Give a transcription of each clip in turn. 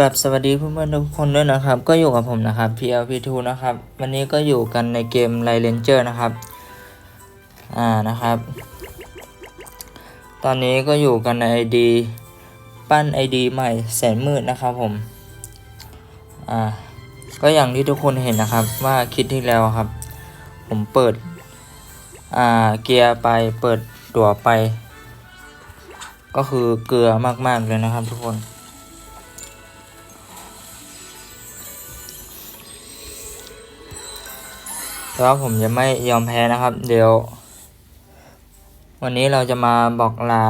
กลับสวัสดีเพื่อนๆทุกคนด้วยนะครับ ก็อยู่กับผมนะครับ PLP2 นะครับ วันนี้ก็อยู่กันในเกม l i เลนเจอร์นะครับ อ่านะครับ ตอนนี้ก็อยู่กันใน ID ปั้น ID ใหม่แสนมืดนะครับผม อ่า ก็อย่างที่ทุกคนเห็นนะครับ ว่าคลิดที่แล้วครับ ผมเปิด อ่า เกียร์ไปเปิดตัวไป ก็คือเกลือมากๆเลยนะครับทุกคน แต่ว่าผมจะไม่ยอมแพ้นะครับ เดี๋ยว วันนี้เราจะมาบอกลา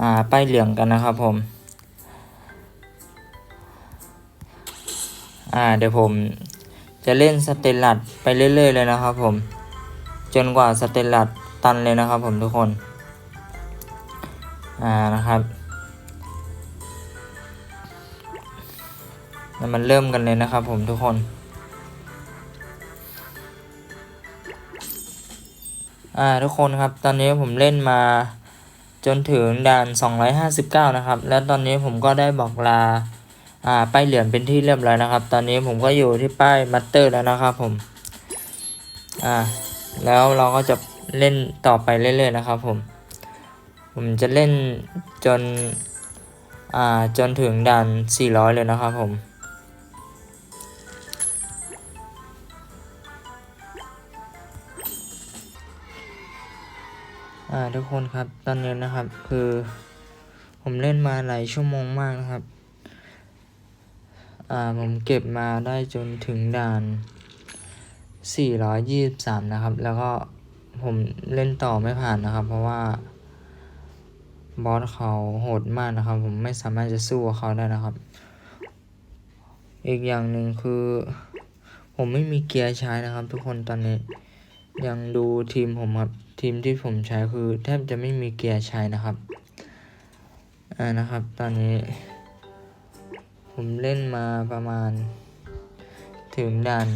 อ่าป้ายเหลืองกันนะครับผมอ่าเดี๋ยวผมจะเล่นสเตลลัดไปเรื่อยๆเลยนะครับผม จนกว่าสเตลลัดตันเลยนะครับผมทุกคน อ่านะครับแล้วมันเริ่มกันเลยนะครับผมทุกคน อ่าทุกคนครับ ตอนนี้ผมเล่นมาจนถึงด่าน 259 นะครับ แล้วตอนนี้ผมก็ได้บอกลาอ่าป้ายเหลืองเป็นที่เรียบร้อยนะครับ ตอนนี้ผมก็อยู่ที่ป้ายมัตเตอร์แล้วนะครับผมอ่าแล้วเราก็จะเล่นต่อไปเรื่อยๆนะครับผม ผมจะเล่นจนอ่าจนถึงด่าน 400 เลยนะครับผม อ่าทุกคนครับตอนนี้นะครับ คือ ผมเล่นมาหลายชั่วโมงมากนะครับ อ่าผมเก็บมาได้จนถึงด่าน 423 นะครับ แล้วก็ผมเล่นต่อไม่ผ่านนะครับ เพราะว่า บอสเขาโหดมากนะครับ ผมไม่สามารถจะสู้เขาได้นะครับ อีกอย่างหนึ่งคือ ผมไม่มีเกียร์ใช้นะครับ ทุกคนตอนนี้ยังดูทีมผมครับ ทีมที่ผมใช้คือแทบจะไม่มีเกียร์ใช้นะครับอ่านะครับ ตอนนี้ ผมเล่นมาประมาณ ถึงด่าน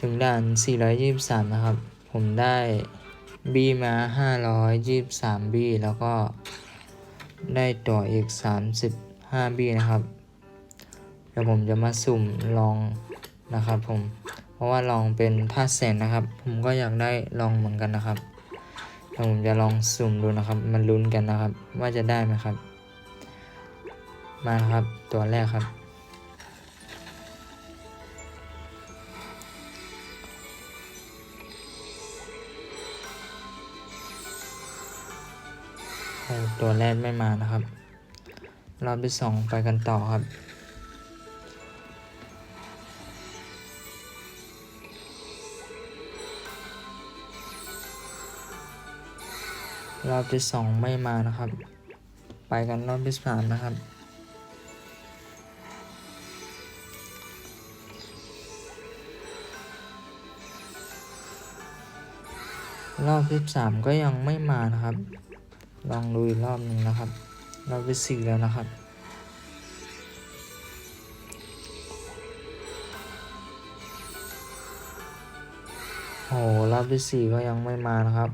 ถึงด่าน 423 นะครับ ผมได้บีมา 523 บีแล้วก็ได้ต่ออีก 35 บีนะครับ เดี๋ยวผมจะมาสุ่มลองนะครับผม เพราะว่าลองเป็นท่าแสนนะครับ ผมก็อยากได้ลองเหมือนกันนะครับเดี๋ยวผมจะลองสุ่มดูนะครับ มันลุ้นกันนะครับ ว่าจะได้ไหมครับ มาครับตัวแรกครับโอ้ตัวแรกไม่มานะครับ รอบที่สองไปกันต่อครับ รอบที่สองไม่มานะครับ ไปกันรอบที่สามนะครับ รอบที่สามก็ยังไม่มานะครับ ลองดูอีกรอบหนึ่งนะครับ รอบที่สี่แล้วนะครับโอ้โหรอบที่สี่ก็ยังไม่มานะครับ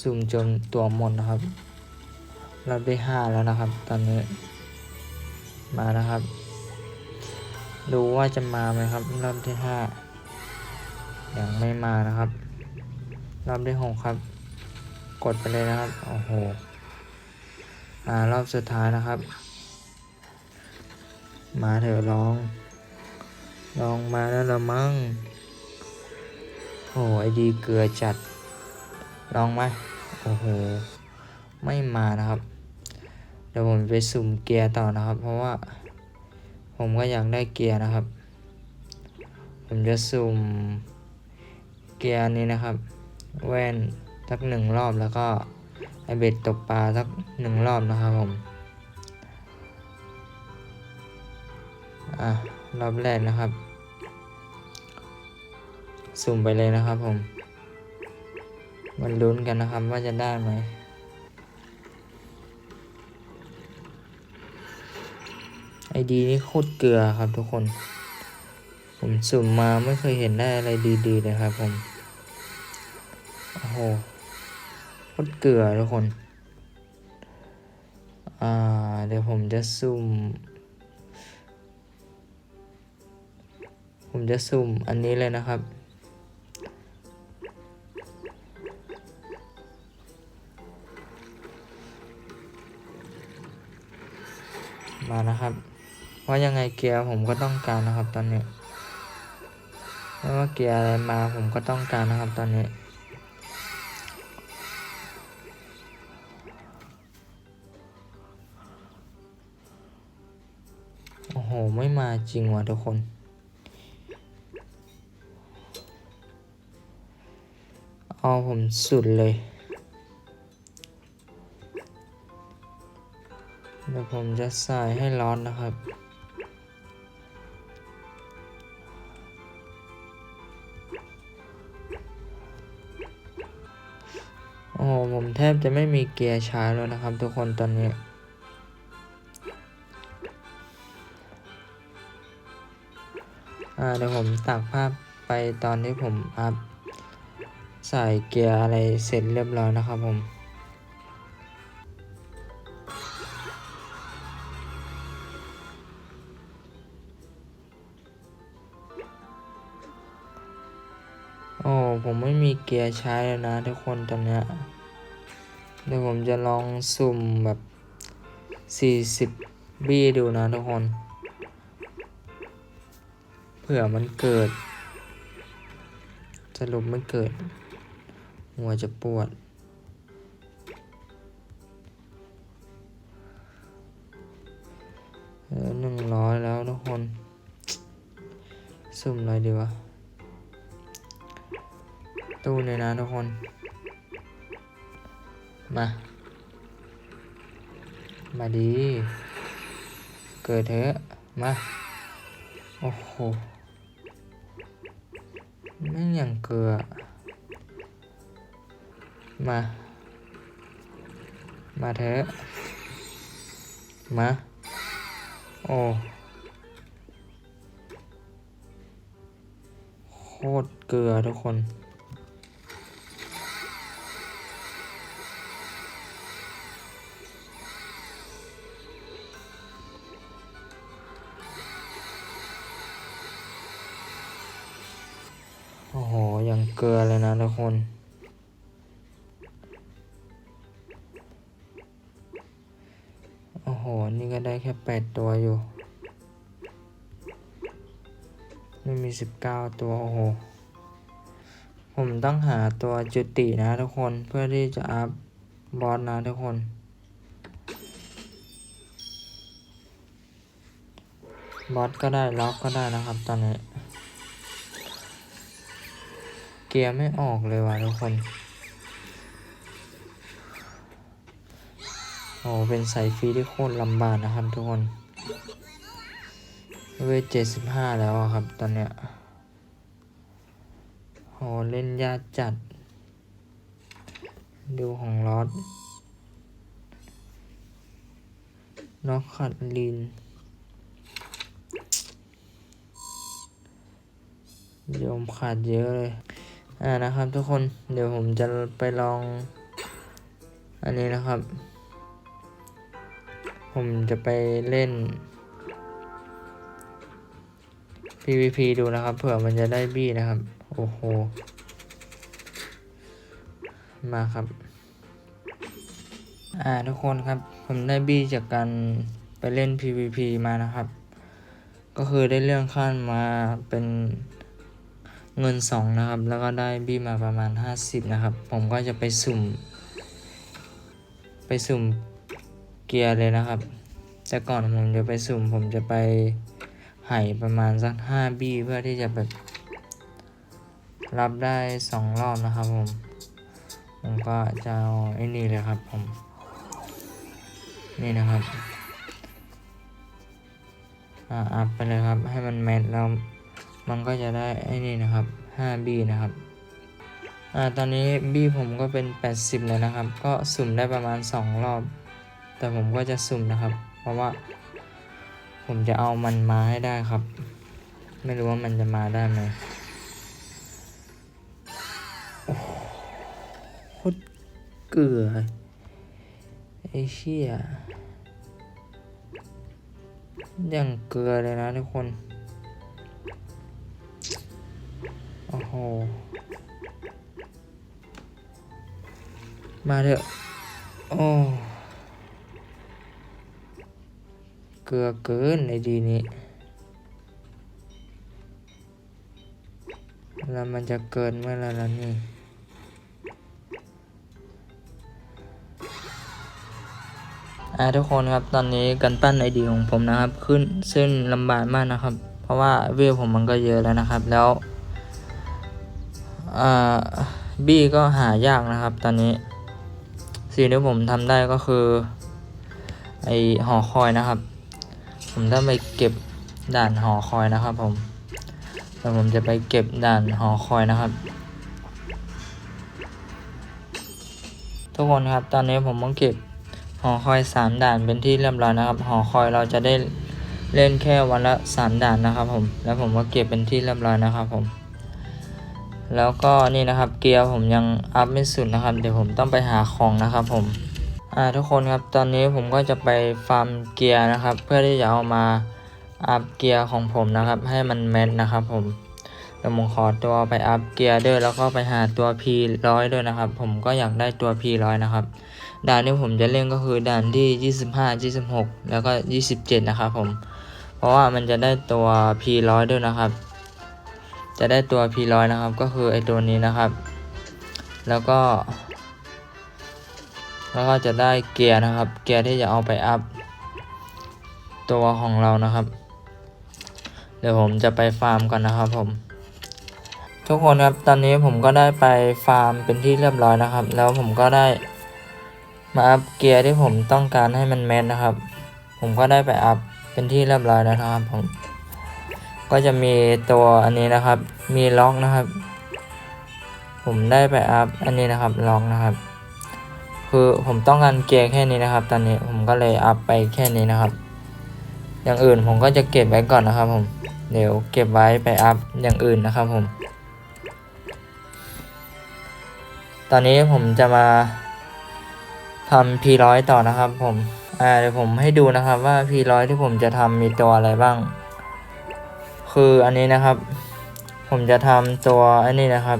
สุ่มจนตัวหมดนะครับรอบที่ห้าแล้วนะครับ ตอนนี้ มานะครับ ดูว่าจะมาไหมครับ รอบที่ห้ายังไม่มานะครับ รอบที่หกครับ กดไปเลยนะครับ โอ้โห มารอบสุดท้ายนะครับ มาเถอะลอง ลองมาแล้วละมั้งโอ้ไอดีเกลือจัด ลองไหมโอ้โห ไม่มานะครับ เดี๋ยวผมไปสุ่มเกียร์ต่อนะครับ เพราะว่า ผมก็อยากได้เกียร์นะครับ ผมจะสุ่มเกียร์นี้นะครับ แว่นสักหนึ่งรอบแล้วก็ไอเบ็ดตกปลาสักหนึ่งรอบนะครับผม อะ รอบแรกนะครับ สุ่มไปเลยนะครับผม มันลุ้นกันนะครับว่าจะได้ไหมไอดีนี่โคตรเกลือครับทุกคน ผมสุ่มมาไม่เคยเห็นได้อะไรดีๆเลยครับผมโอ้โหโคตรเกลือทุกคน อ่าเดี๋ยวผมจะสุ่ม ผมจะสุ่มอันนี้เลยนะครับ มานะครับเพรายังไงเกียร์ผมก็ต้องการนะครับ ตอนนี้ไม่ว่าเกียร์อะไรมาผมก็ต้องการนะครับ ตอนนี้โอ้โหไม่มาจริงว่ะทุกคนเอาผมสุดเลย ดี๋ยวผมจะใส่ให้ร้อนนะครับ โอ้โหผมแทบจะไม่มีเกียร์ใช้แล้วนะครับ ทุกคนตอนนี้เดี๋ยวผมตักภาพไปตอนที่ผมอัพใส่เกียร์อะไรเสร็จเรียบร้อยนะครับผม โอ้ผมไม่มีเกียร์ใช้แล้วนะทุกคนตอนเนี้ยเดี๋ยวผมจะลองสุ่มแบบ 40 บี้ดูนะทุกคน เผื่อมันเกิด สรุปไม่เกิด หัวจะปวด เออหนึ่งร้อยแล้วทุกคน สุ่มอะไรดีวะ ตู้เลยนะทุกคน มา มาดี เกิดเถอะ มา โอ้โหไม่อย่างเกลือ มา มาเถอะ มา โอ้โคตรเกลือทุกคน คน โอ้โห นี่ก็ได้แค่แปดตัวอยู่ ไม่มีสิบเก้าตัว โอ้โห ผมต้องหาตัวจุตินะทุกคน เพื่อที่จะอัพบอสนะทุกคนบอสก็ได้ล็อกก็ได้นะครับตอนนี้ กียร์ไม่ออกเลยว่ะทุกคน โอ้เป็นสายฟรีที่โคตรลำบากนะครับทุกคน เวทเจ็ดสิบห้าแล้วอะครับตอนเนี้ยโหเล่นยากจัด ดูของลอสล็อกขัดลีนโยมขาดเยอะเลย อ่านะครับทุกคนเดี๋ยวผมจะไปลอง อันนี้นะครับ ผมจะไปเล่น PVP ดูนะครับเผื่อมันจะได้บี้นะครับ โอ้โห มาครับ อ่าทุกคนครับ ผมได้บี้จากการไปเล่น PVP มานะครับ ก็คือได้เลื่อนขั้นมาเป็น เงินสองนะครับ แล้วก็ได้บี้มาประมาณ 50 นะครับ ผมก็จะไปสุ่ม ไปสุ่มเกียร์เลยนะครับ แต่ก่อนผมจะไปสุ่ม ผมจะไปไห่ประมาณสักห้าบี้เพื่อที่จะแบบรับได้สองรอบนะครับผม ผมก็จะเอาไอ้นี่เลยครับผม นี่นะครับ อ่าอัพไปเลยครับ ให้มันแมทแล้ว มันก็จะได้ไอ้นี่นะครับ5บี้นะครับอ่าตอนนี้บี้ผมก็เป็น 80เลยนะครับ ก็สุ่มได้ประมาณ 2 รอบ แต่ผมก็จะสุ่มนะครับ เพราะว่า ผมจะเอามันมาให้ได้ครับ ไม่รู้ว่ามันจะมาได้ไหมโอ้โคตรเกลือไอ้เชี่ยอย่างเกลือเลยนะทุกคน มาเถอะ โอ้ เกลือเกินในดีนี้ แล้วมันจะเกินเมื่อไรแล้วนี่อ่าทุกคนครับตอนนี้กันปั้นไอดีของผมนะครับ ขึ้นซึ่งลำบากมากนะครับ เพราะว่าเวลผมมันก็เยอะแล้วนะครับ แล้ว บี้ก็หายากนะครับ ตอนนี้สิ่งที่ผมทำได้ก็คือ ไอหอคอยนะครับ ผมต้องไปเก็บด่านหอคอยนะครับ ผมแล้วผมจะไปเก็บด่านหอคอยนะครับ ทุกคนครับตอนนี้ผมต้องเก็บหอคอยสามด่านเป็นที่เรียบร้อยนะครับ หอคอยเราจะได้เล่นแค่วันละสามด่านนะครับ ผม แล้วผมก็เก็บเป็นที่เรียบร้อยนะครับผม แล้วก็นี่นะครับเกียร์ผมยังอัพไม่สุดนะครับ เดี๋ยวผมต้องไปหาของนะครับผมอ่าทุกคนครับตอนนี้ผมก็จะไปฟาร์มเกียร์นะครับ เพื่อที่จะเอามาอัพเกียร์ของผมนะครับ ให้มันแมทนะครับ ผมเดี๋ยวผมขอตัวไปอัพเกียร์ด้วยแล้วก็ไปหาตัว P ร้อยด้วยนะครับ ผมก็อยากได้ตัว P ร้อยนะครับด่านที่ผมจะเล่นก็คือด่านที่ 25 26 แล้วก็ 27 นะครับผมเพราะว่ามันจะได้ตัว P100 ด้วยนะครับ จะได้ตัว P100 นะครับ ก็คือไอตัวนี้นะครับ แล้วก็ แล้วก็จะได้เกียร์นะครับ เกียร์ที่จะเอาไปอัพตัวของเรานะครับ เดี๋ยวผมจะไปฟาร์มก่อนนะครับผม ทุกคนครับ ตอนนี้ผมก็ได้ไปฟาร์มเป็นที่เรียบร้อยนะครับ แล้วผมก็ได้มาอัพเกียร์ที่ผมต้องการให้มันแมนนะครับ ผมก็ได้ไปอัพเป็นที่เรียบร้อยแล้วนะครับผม ก็จะมีตัวอันนี้นะครับ มีล็อกนะครับ ผมได้ไปอัพอันนี้นะครับล็อกนะครับ คือผมต้องการเกียร์แค่นี้นะครับ ตอนนี้ผมก็เลยอัพไปแค่นี้นะครับ อย่างอื่นผมก็จะเก็บไว้ก่อนนะครับ ผม เดี๋ยวเก็บไว้ไปอัพอย่างอื่นนะครับผม ตอนนี้ผมจะมาทำ P100 ต่อนะครับ ผม อ่าเดี๋ยวผมให้ดูนะครับว่า P100 ที่ผมจะทำมีตัวอะไรบ้าง คืออันนี้นะครับ ผมจะทำตัวอันนี้นะครับ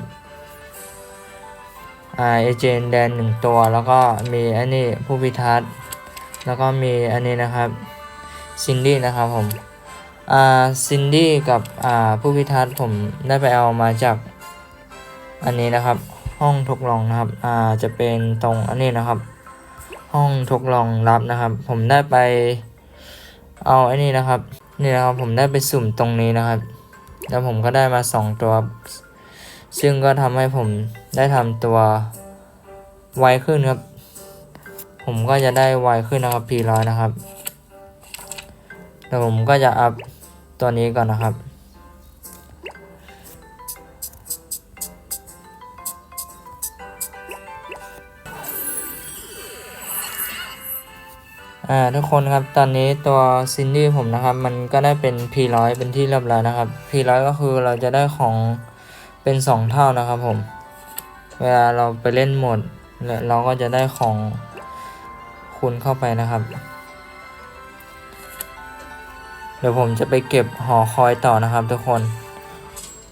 อ่าเอเจนแดนหนึ่งตัวแล้วก็มีอันนี้ผู้พิทักษ์แล้วก็มีอันนี้นะครับซินดี้นะครับผมอ่าซินดี้กับอ่าผู้พิทักษ์ผมได้ไปเอามาจากอันนี้นะครับ ห้องทดลองนะครับอ่าจะเป็นตรงอันนี้นะครับ ห้องทดลองรับนะครับ ผมได้ไปเอาอ้นี่นะครับ นี่นะครับผมได้ไปสุ่มตรงนี้นะครับ แล้วผมก็ได้มาสองตัว ซึ่งก็ทำให้ผมได้ทำตัวไวขึ้นครับ ผมก็จะได้ไวขึ้นนะครับพีร้อยนะครับแต่ผมก็จะอัพตัวนี้ก่อนนะครับ อ่าทุกคนครับตอนนี้ตัวซินดี้ผมนะครับ มันก็ได้เป็น P100 เป็นที่เรียบร้อยนะครับ P100 ก็คือเราจะได้ของเป็น 2 เท่านะครับผม เวลาเราไปเล่นโหมดเราก็จะได้ของคูณเข้าไปนะครับ เดี๋ยวผมจะไปเก็บหอคอยต่อนะครับทุกคน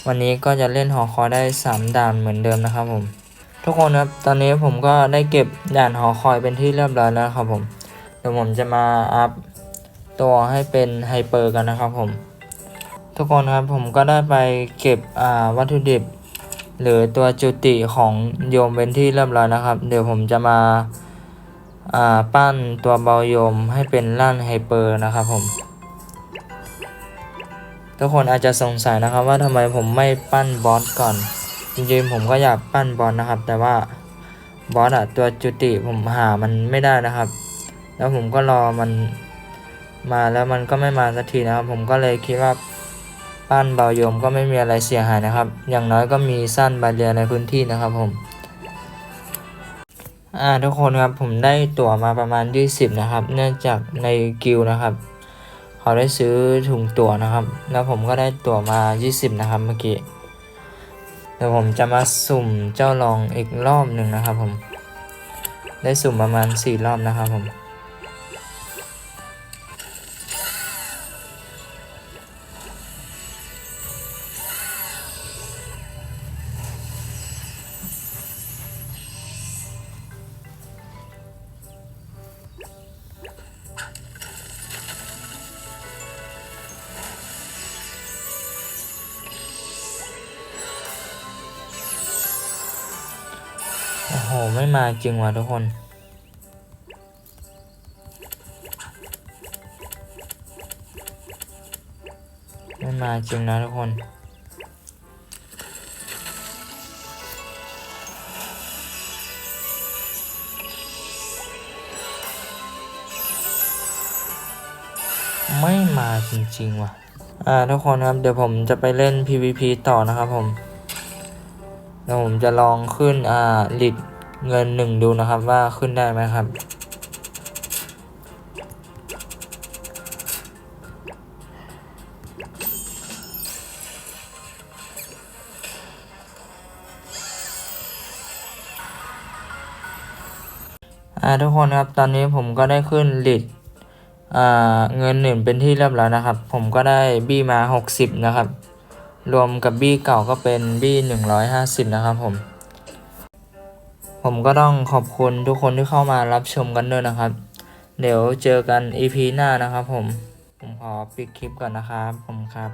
วันนี้ก็จะเล่นหอคอยได้ 3ด่านเหมือนเดิมนะครับผม ทุกคนครับตอนนี้ผมก็ได้เก็บด่านหอคอยเป็นที่เรียบร้อยแล้วครับผม เดี๋ยวผมจะมาอัพตัวให้เป็นไฮเปอร์กันนะครับผม ทุกคนครับผมก็ได้ไปเก็บวัตถุดิบ หรือตัวจุติของโยมเป็นที่เรียบร้อยนะครับ เดี๋ยวผมจะมาาปั้นตัวเบาโยมให้เป็นล่านไฮเปอร์นะครับผมทุกคนอาจจะสงสัยนะครับว่าทำไมผมไม่ปั้นบอสก่อน จริงๆผมก็อยากปั้นบอสนะครับ แต่ว่าบอสอะตัวจุติผมหามันไม่ได้นะครับ แล้วผมก็รอมันมาแล้วมันก็ไม่มาสักทีนะครับ ผมก็เลยคิดว่าปั้นเบาโยมก็ไม่มีอะไรเสียหายนะครับ อย่างน้อยก็มีสั้นบาเรียในพื้นที่นะครับผมอ่าทุกคนครับผมได้ตั๋วมาประมาณ 20 นะครับ เนื่องจากในกิลนะครับ เขาได้ซื้อถุงตั๋วนะครับ แล้วผมก็ได้ตั๋วมา 20 นะครับเมื่อกี้เดี๋ยวผมจะมาสุ่มเจ้าลองอีกรอบหนึ่งนะครับผม ได้สุ่มประมาณ 4 รอบนะครับผม ไม่มาจริงว่ะทุกคน ไม่มาจริงนะทุกคนไม่มาจริงๆว่ะ อ่าทุกคนครับ เดี๋ยวผมจะไปเล่น PVP ต่อนะครับผม เดี๋ยวผมจะลองขึ้น อ่าลิด เงินหนึ่งดูนะครับว่าขึ้นได้ไหมครับ อ่าทุกคนครับตอนนี้ผมก็ได้ขึ้นลิดอ่าเงินหนึ่งเป็นที่เรียบร้อยนะครับ ผมก็ได้บี้มา 60 นะครับ รวมกับบี้เก่าก็เป็นบี้ 150 นะครับผม ผมก็ต้องขอบคุณทุกคนที่เข้ามารับชมกันด้วยนะครับ เดี๋ยวเจอกัน EP หน้านะครับผม ผมขอปิดคลิปก่อนนะครับผมครับ